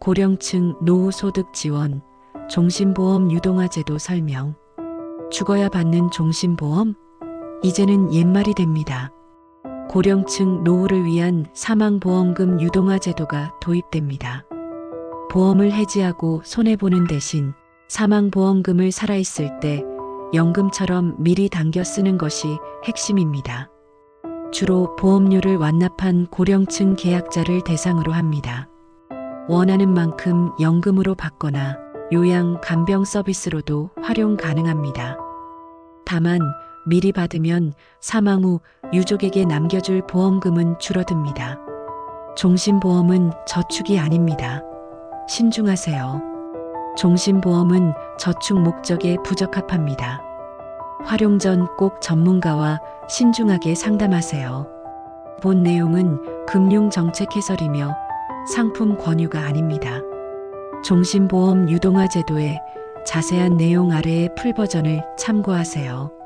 고령층 노후소득 지원, 종신보험 유동화 제도 설명. 죽어야 받는 종신보험? 이제는 옛말이 됩니다. 고령층 노후를 위한 사망보험금 유동화 제도가 도입됩니다. 보험을 해지하고 손해보는 대신 사망보험금을 살아있을 때 연금처럼 미리 당겨 쓰는 것이 핵심입니다. 주로 보험료를 완납한 고령층 계약자를 대상으로 합니다. 원하는 만큼 연금으로 받거나 요양 간병 서비스로도 활용 가능합니다. 다만 미리 받으면 사망 후 유족에게 남겨줄 보험금은 줄어듭니다. 종신보험은 저축이 아닙니다. 신중하세요. 종신보험은 저축 목적에 부적합합니다. 활용 전 꼭 전문가와 신중하게 상담하세요. 본 내용은 금융정책 해설이며 상품 권유가 아닙니다. 종신보험 유동화 제도의 자세한 내용 아래의 풀버전을 참고하세요.